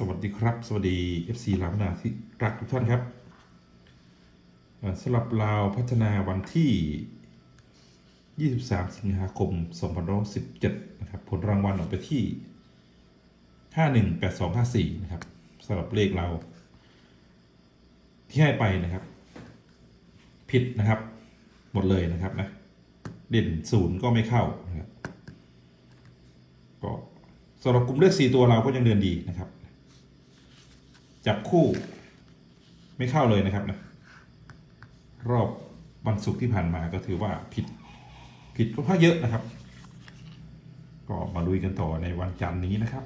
สวัสดีครับ สวัสดี FC ลาวนาที่รักทุกท่านครับสำหรับลาวพัฒนาวันที่ 23 สิงหาคม 2517 นะครับ ผลรางวัลออกไปที่ 518254 นะครับสำหรับเลขเรา ที่ให้ไปนะครับ ผิดนะครับ หมดเลยนะครับนะ เด่นศูนย์ก็ไม่เข้านะครับก็สำหรับกลุ่มเลขสี่ตัวเราก็ยังเดินดีนะครับ จับคู่ ไม่เข้าเลยนะครับนะรอบวันศุกร์ที่ผ่านมาก็ถือว่าผิด ผิดก็ค่อนข้างเยอะนะครับ ก็มาลุยกันต่อในวันจันทร์นี้นะครับ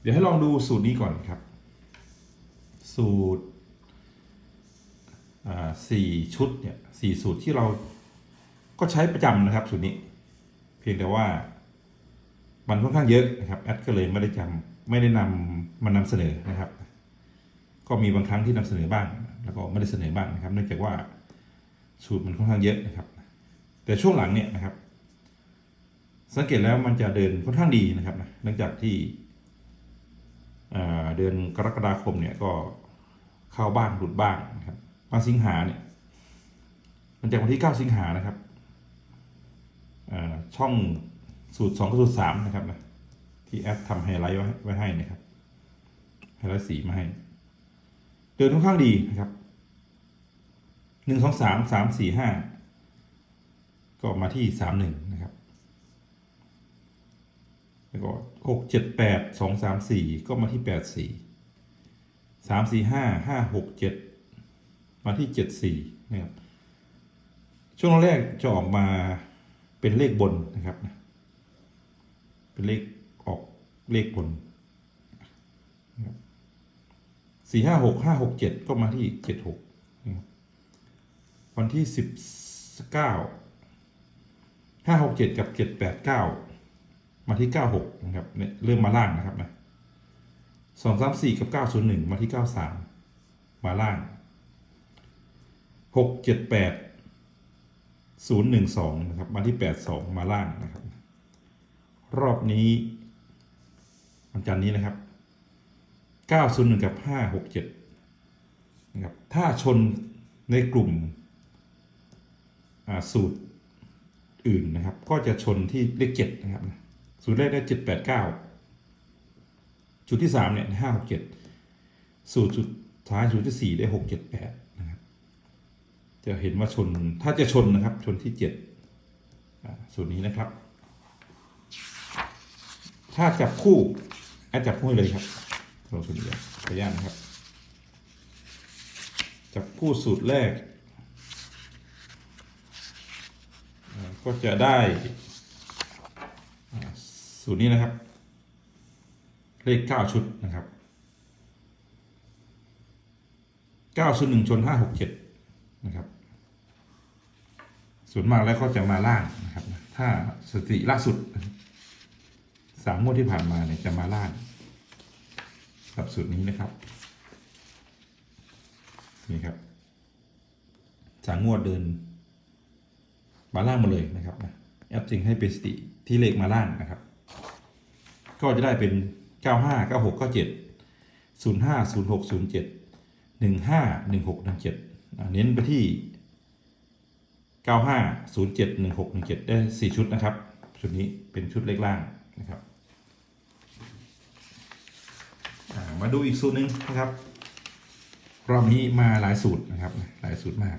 เดี๋ยวให้ลองดูสูตรนี้ก่อนครับ สูตรอ่าสี่ชุดเนี่ยสี่สูตรที่เราก็ใช้ประจำนะครับสูตรนี้ เพียงแต่ว่ามันค่อนข้างเยอะนะครับแอดก็เลยไม่ได้จำ ไม่ได้นำมานำเสนอนะครับ ก็มีบางครั้งที่นำเสนอบ้าง แล้วก็ไม่ได้เสนอบ้างนะครับ เนื่องจากว่าสูตรมันค่อนข้างเยอะนะครับ แต่ช่วงหลังเนี่ยนะครับ สังเกตแล้วมันจะเดินค่อนข้างดีนะครับนะเนื่องจากที่เดือนกรกฎาคมเนี่ยก็เข้าบ้างหลุดบ้างนะครับมาสิงหาเนี่ยมันจากวันที่ 9 สิงหานะครับช่องสูตร2กับสูตร3นะครับนะ ที่แอดทำไฮไลท์ไว้ให้นะครับไฮไลท์สีมาให้ เดินค่อนข้างดีนะครับหนึ่งสองสามสามสี่ห้าก็มาที่สามหนึ่งนะครับ แล้วก็หกเจ็ดแปดสองสามสี่ก็มาที่แปดสี่สามสี่ห้าห้าหกเจ็ดมาที่เจ็ดสี่นะครับช่วงแรกจะออกมาเป็นเลขบนนะครับ เป็นเลข เลขบนสี่ห้าหกห้าหกเจ็ดก็มาที่เจ็ดหกวันที่สิบเก้าห้าหกเจ็ดกับเจ็ดแปดเก้ามาที่เก้าหกนะครับเนี่ยเริ่มมาล่างนะครับนะสองสามสี่กับเก้าศูนย์หนึ่งมาที่เก้าสามมาล่างหกเจ็ดแปดศูนย์หนึ่งสองนะครับมาที่แปดสองมาล่างนะครับ รอบนี้ วันจันทร์นี้นะครับ 901 กับ 567 นะครับ ถ้าชนในกลุ่มสูตรอื่นนะครับ ก็จะชนที่เลข 7 นะครับ สูตรแรกได้ 789 จุดที่ 3 เนี่ย 567 สูตรสุดท้ายสูตรที่ 4 ได้ 678 นะครับ จะเห็นว่าชน ถ้าจะชนนะครับ ชนที่7อ่าสูตรนี้นะครับ ถ้าจับคู่ แอดจับคู่เลยครับลงทุนเดียวขออนุญาตนะครับ จับคู่สูตรแรก ก็จะได้สูตรนี้นะครับ เลขเก้าชุดนะครับเก้าชุดหนึ่งชนห้าหกเจ็ดนะครับส่วนมากแล้วก็จะมาล่างนะครับ ถ้าสติล่าสุดนะครับ สามงวดที่ผ่านมาเนี่ยจะมาล่างกับสูตรนี้นะครับนี่ครับสามงวดเดิน มาล่างมาเลยนะครับนะแอปจึงให้เป็นสติที่เลขมาล่างนะครับ ก็จะได้เป็น95 96 97 05 06 07 15 16 17เน้นไปที่95 07 16 17ได้4ชุดนะครับ ชุดนี้เป็นชุดเลขล่างนะครับ อ่า มาดูอีกสูตรหนึ่งนะครับ รอบนี้มาหลายสูตรนะครับ หลายสูตรมาก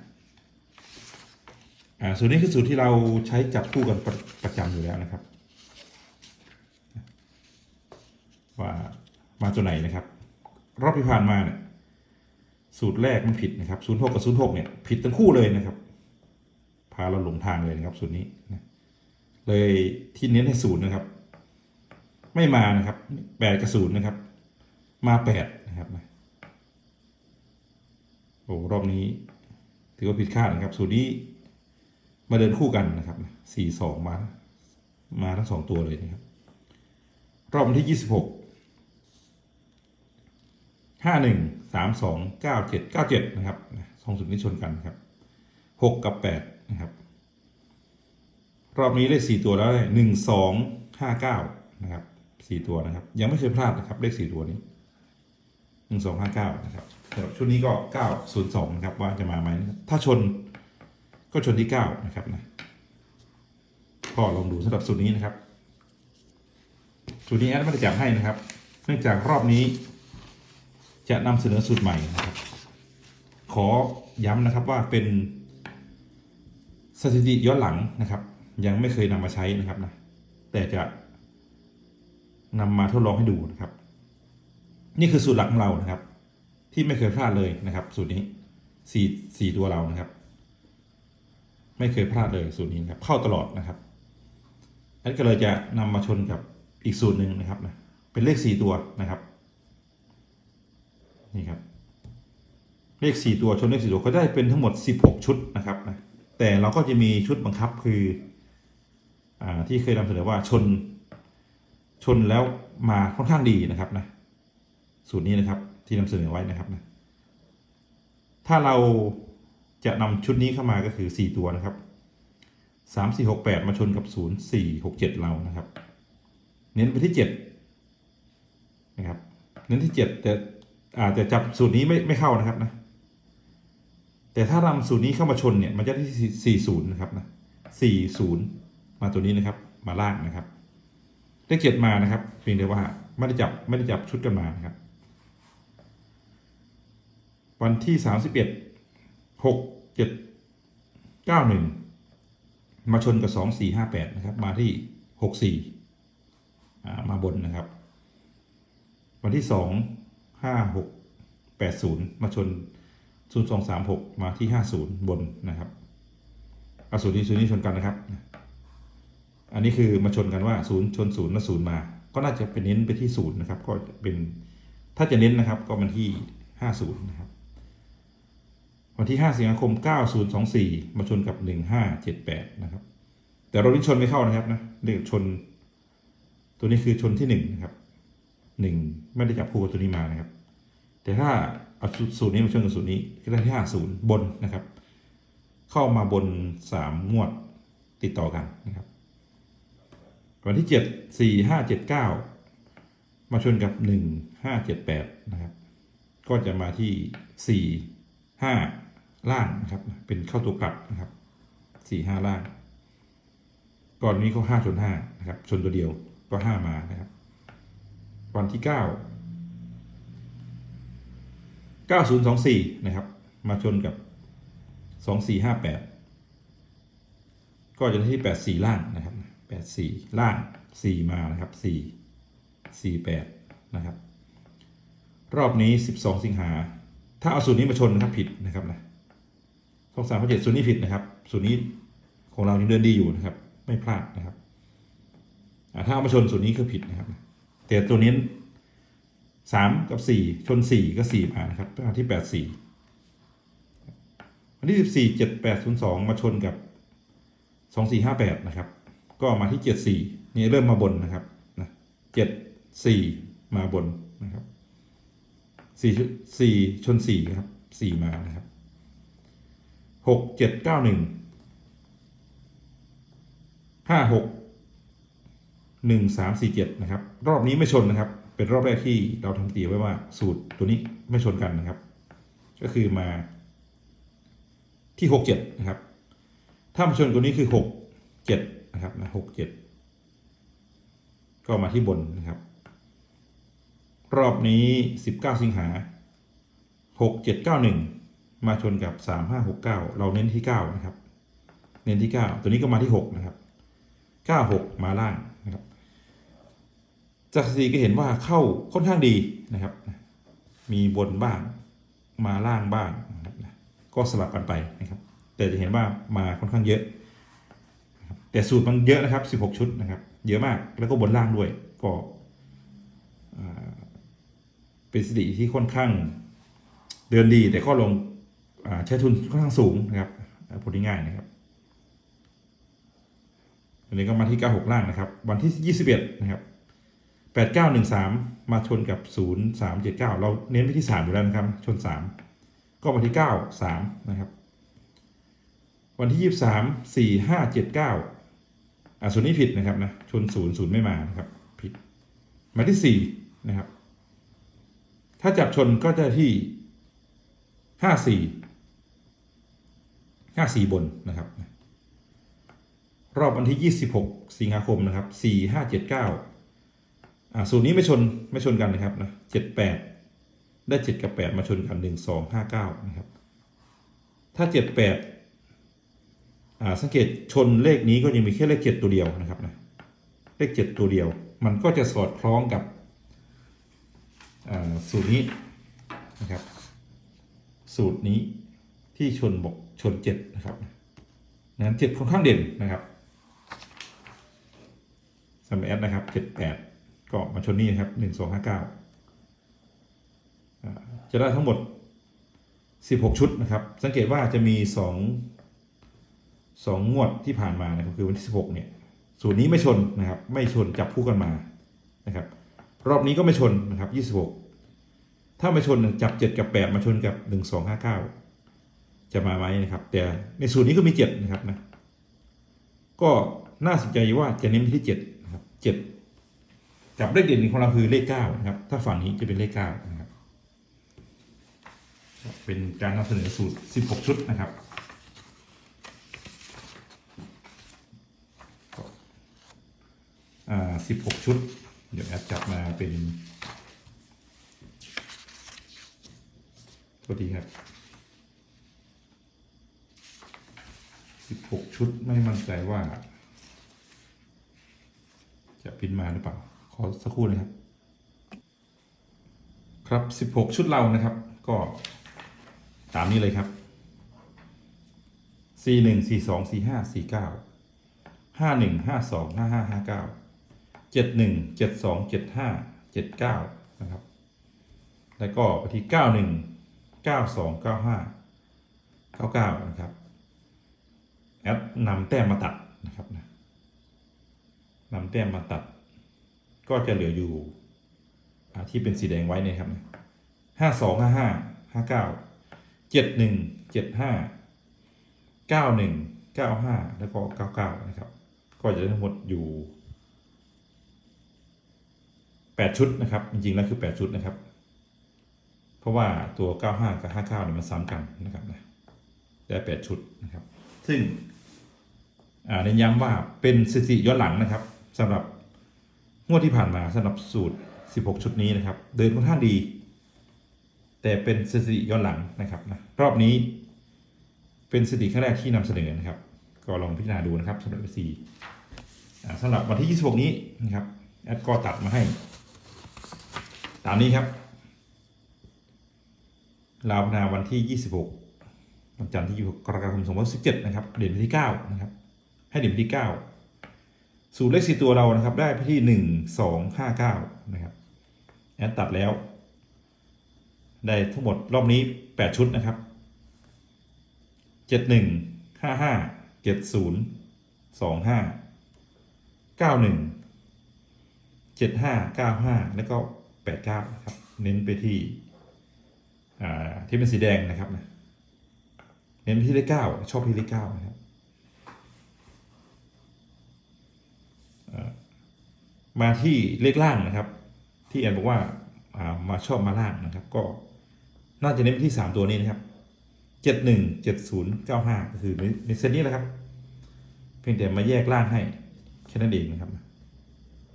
อ่าสูตรนี้คือสูตรที่เราใช้จับคู่กันประประจำอยู่แล้วนะครับ ว่ามาตัวไหนนะครับ รอบที่ผ่านมาเนี่ยสูตรแรกมันผิดนะครับศูนย์หกกับศูนย์หกเนี่ยผิดทั้งคู่เลยนะครับ พาเราหลงทางเลยนะครับสูตรนี้นะเลยที่เน้นให้ศูนย์นะครับ ไม่มานะครับแปดกับศูนย์นะครับ มาแปดนะครับโอ้รอบนี้ ถือว่าผิดคาดนะครับสูตรนี้มาเดินคู่กันนะครับสี่สองมา มาทั้งสองตัวเลยนะครับ รอบที่ยี่สิบหกห้าหนึ่งสามสองเก้าเจ็ดเก้าเจ็ดนะครับสองสูตรนี้ชนกันครับหกกับแปดนะครับรอบนี้ได้สี่ตัวแล้วหนึ่งสองห้าเก้านะครับสี่ตัวนะครับ ยังไม่เคยพลาดนะครับเลขสี่ตัวนี้ หนึ่งสองห้าเก้านะครับสำหรับชุดนี้ก็เก้าศูนย์สองนะครับว่าจะมาไหมถ้าชนก็ชนที่เก้านะครับนะก็ลองดูสำหรับสูตรนี้นะครับสูตรนี้แอดไม่ได้จับให้นะครับ เนื่องจากรอบนี้ จะนำเสนอสูตรใหม่นะครับ ขอย้ำนะครับว่าเป็นสถิติย้อนหลังนะครับ ยังไม่เคยนำมาใช้นะครับนะแต่จะนำมาทดลองให้ดูนะครับ นี่คือสูตรหลักของเรานะครับ ที่ไม่เคยพลาดเลยนะครับ สูตรนี้สี่สี่ตัวเรานะครับ ไม่เคยพลาดเลยสูตรนี้นะครับ เข้าตลอดนะครับอันนี้ก็เลยจะนำมาชนกับอีกสูตรหนึ่งนะครับนะเป็นเลขสี่ตัวนะครับนี่ครับ เลขสี่ตัวชนเลขสี่ตัวก็ได้เป็นทั้งหมด16ชุดนะครับนะแต่เราก็จะมีชุดบังคับคืออาที่เคยนำเสนอว่าชนชนแล้วมาค่อนข้างดีนะครับนะ สูตรนี้นะครับที่นำเสนอไว้นะครับนะถ้าเราจะนำชุดนี้เข้ามาก็คือ 4 ตัวนะครับ 3 4 6 8 มาชนกับ 0 4 6 7 เรานะครับ เน้นไปที่ 7 นะครับ เน้นที่ 7 แต่อาจจะจับสูตรนี้ไม่ไม่เข้านะครับนะแต่ถ้ารำสูตรนี้เข้ามาชนเนี่ยมันจะได้ที่40นะครับนะ40 มาตัวนี้นะครับ มาล่างนะครับเลขเจ็ดมานะครับเพียงแต่ว่าไม่ได้จับไม่ได้จับชุดกันมานะครับ วันที่31 6 7 9 1มาชนกับ2 4 5 8นะครับ มาที่64อ่ามาบนนะครับ วันที่2 5 6 8 0มาชน0 2 3 6มาที่50บนนะครับเอาสูตรนี้สูตรนี้ชนกันนะครับ อันนี้คือมาชนกันว่า0ชน0แล้ว0มา ก็น่าจะเป็นเน้นไปที่0นย์นะครับ ก็จะเป็นถ้าจะเน้นนะครับ ก็มันที่50นะครับ วันที่ 5 สิงหาคม 9024 มาชนกับ 1578 นะครับ แต่เราที่ชนไม่เข้านะครับนะเรียกชน ตัวนี้คือชนที่ 1 นะครับ 1 ไม่ได้จับคู่กับตัวนี้มานะครับ แต่ถ้าเอาสูตรนี้มาชนกับสูตรนี้ก็ได้ที่50 บนนะครับ เข้ามาบน 3 งวดติดต่อกันนะครับ วันที่ 7 4 5 7 9 มาชนกับ 1 5 7 8 นะครับ ก็จะมาที่ 4 5 ล่างนะครับ เป็นเข้าตัวกลับนะครับ4 5ล่าง ก่อนนี้ก็5ชน5นะครับ ชนตัวเดียวก็5มานะครับ วันที่9 9024นย์สองสี่นะครับ มาชนกับ2458ก็จะได้ที่84ล่างนะครับ84ล่าง4มานะครับ4 48นะครับ รอบนี้12สิงหา ถ้าเอาสูตรนี้มาชนนะครับผิดนะครับนะ สองสามเจ็ดสูตรนี้ผิดนะครับสูตรนี้ของเรายังเดินดีอยู่นะครับ ไม่พลาดนะครับถ้าเอามาชนสูตรนี้คือผิดนะครับ แต่ตัวนี้สามกับสี่ชนสี่ก็สี่มานะครับมาที่แปดสี่วันที่สิบสี่เจ็ดแปดศูนย์สองมาชนกับสองสี่ห้าแปดนะครับ ก็มาที่เจ็ดสี่นี่เริ่มมาบนนะครับนะเจ็ดสี่มาบนนะครับสี่สี่ชนสี่ครับสี่มานะครับ หกเจ็ดเก้าหนึ่งห้าหกหนึ่งสามสี่เจ็ดนะครับ รอบนี้ไม่ชนนะครับ เป็นรอบแรกที่เราทำตีไว้ว่าสูตรตัวนี้ไม่ชนกันนะครับ ก็คือมาที่หกเจ็ดนะครับ ถ้ามาชนตัวนี้คือหกเจ็ดนะครับนะหกเจ็ดก็มาที่บนนะครับ รอบนี้สิบเก้าสิงหาหกเจ็ดเก้าหนึ่ง มาชนกับสามห้าหกเก้าเราเน้นที่เก้านะครับ เน้นที่เก้าตัวนี้ก็มาที่หกนะครับเก้าหกมาล่างนะครับ จากสถิติก็เห็นว่าเข้าค่อนข้างดีนะครับ มีบนบ้างมาล่างบ้างนะครับก็สลับกันไปนะครับ แต่จะเห็นว่ามาค่อนข้างเยอะ แต่สูตรมันเยอะนะครับ 16 ชุดนะครับ เยอะมากแล้วก็บนล่างด้วยก็เป็นสถิติที่ค่อนข้างเดินดีแต่ก็ลง ใช้ทุนค่อนข้างสูงนะครับพูดง่ายๆนะครับอันนี้ก็มาที่ 96 ล่างนะครับ วันที่ 21 นะครับ 8913 มาชนกับ 0379 เราเน้นไปที่ 3 อยู่แล้วนะครับ ชน 3 ก็มาที่ 93 นะครับ วันที่ 23 4579 อ่าส่วนนี้ผิดนะครับนะ ชน 0 0 ไม่มานะครับ ผิด มาที่สี่นะครับ ถ้าจับชนก็จะที่ห้าสี่ ห้าสี่บนนะครับ รอบวันที่26สิบหกสิงหาคมนะครับ4 5 7 9อ่าสูตรนี้ไม่ชนไม่ชนกันนะครับนะ78ได้7กับ8มาชนกัน1 2 5 9นะครับ ถ้า78อ่าสังเกตชนเลขนี้ก็ยังมีแค่เลข7ตัวเดียวนะครับนะเลข7ตัวเดียว มันก็จะสอดคล้องกับอ่าสูตรนี้นะครับ สูตรนี้ ที่ชนบกชน7นะครับนั้น7ค่อนข้างเด่นนะครับสำหรับแอดนะครับ78ก็มาชนนี่นะครับ1259อ่าเก้าจะได้ทั้งหมด16ชุดนะครับ สังเกตว่าจะมี2 2งสองงวดที่ผ่านมานะครับคือวันที่16เนี่ยสูตรนี้ไม่ชนนะครับ ไม่ชนจับคู่กันมานะครับ รอบนี้ก็ไม่ชนนะครับ26ถ้าไม่ชนจับ7กับ8มาชนกับ1259 จะมาไหมนะครับ แต่ในสูตรนี้ก็มี7นะครับนะ ก็น่าสนใจว่าจะเน้นที่7นะครับ7กับเลขเด่นของเราคือเลข9นะครับ ถ้าฝั่งนี้จะเป็นเลข9นะครับ เป็นการนำเสนอสูตร16ชุดนะครับอ่า16ชุด เดี๋ยวแอดจับมาเป็นสวัสดีครับ 16ชุดไม่มั่นใจว่า จะพิมพ์มาหรือเปล่า ขอสักครู่นะครับ ครับ16ชุดเรานะครับ ก็ตามนี้เลยครับ4 1 4 2 4 5 4 9 5 1 5 2 5 5 5 9 7 1 7 2 7 5 7 9นะครับ แล้วก็ไปที่91 92 95 99นะครับ แอดนำแต้มมาตัดนะครับนะนำแต้มมาตัด ก็จะเหลืออยู่ที่เป็นสีแดงไว้เนี่ยครับห้าสองห้าห้าห้าเก้าเจ็ดหนึ่งเจ็ดห้าเก้าหนึ่งเก้าห้าแล้วก็เก้าเก้านะครับ ก็จะได้ทั้งหมดอยู่แปดชุดนะครับ จริงๆแล้วคือแปดชุดนะครับ เพราะว่าตัวเก้าห้ากับห้าเก้าเนี่ยมันซ้ำกันนะครับนะได้แปดชุดนะครับ ซึ่ง เน้นย้ำว่าเป็นสถิติย้อนหลังนะครับสำหรับงวดที่ผ่านมาสำหรับสูตร 16 ชุดนี้นะครับ เดินค่อนข้างดี แต่เป็นสถิติย้อนหลังนะครับนะรอบนี้เป็นสถิติครั้งแรกที่นำเสนอนะครับ ก็ลองพิจารณาดูนะครับสำหรับ FC อ่าสำหรับวันที่ 26 นี้นะครับแอดก็ตัดมาให้ ตามนี้ครับลาวพนาวันที่ 26วันจันทร์ที่ 26 กรกฎาคม 2017 นะครับเด่นที่ 9 นะครับ ให้เด่นไปที่ 9 สูตรเลขสี่ตัวเรานะครับ ได้ไปที่ 1 2 5 9 นะครับ แอดตัดแล้ว ได้ทั้งหมดรอบนี้ 8 ชุดนะครับ 71 55 70 25 91 75 95 แล้วก็ 89 นะครับ เน้นไปที่ที่เป็นสีแดงนะครับนะเน้นที่เลขเก้าชอบที่เลขเก้านะครับเอ่อ มาที่เลขล่างนะครับ ที่แอนบอกว่ามาชอบมาล่างนะครับ ก็น่าจะเน้นที่สามตัวนี้นะครับเจ็ดหนึ่งเจ็ดศูนย์เก้าห้าก็คือในเซตนี้แหละครับ เพียงแต่มาแยกล่างให้แค่นั้นเองนะครับ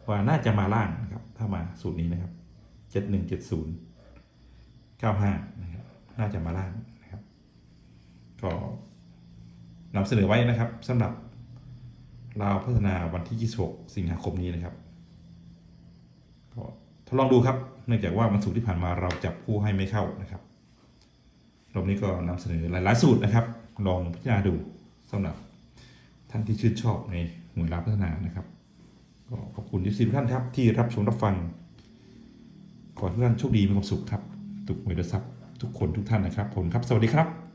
ว่าน่าจะมาล่างนะครับ ถ้ามาสูตรนี้นะครับเจ็ดหนึ่งเจ็ดศูนย์เก้าห้านะครับ น่าจะมาล่างนะครับ ก็นำเสนอไว้นะครับสำหรับ ลาวพัฒนาวันที่ 26 สิงหาคมนี้นะครับก็ทดลองดูครับ เนื่องจากว่าวันศุกร์ที่ผ่านมาเราจับผู้ให้ไม่เข้านะครับรอบนี้ก็นำเสนอหลาย ๆ สูตรนะครับ ลองพิจารณาดูสำหรับท่านที่ชื่นชอบในหวยลาวพัฒนานะครับก็ขอบคุณที่สิบท่านครับที่รับชมรับฟัง ขอให้ทุกท่านโชคดีมีความสุขครับตุกหวยดรัพย์ทุกคนทุกท่านนะครับผมครับ สวัสดีครับ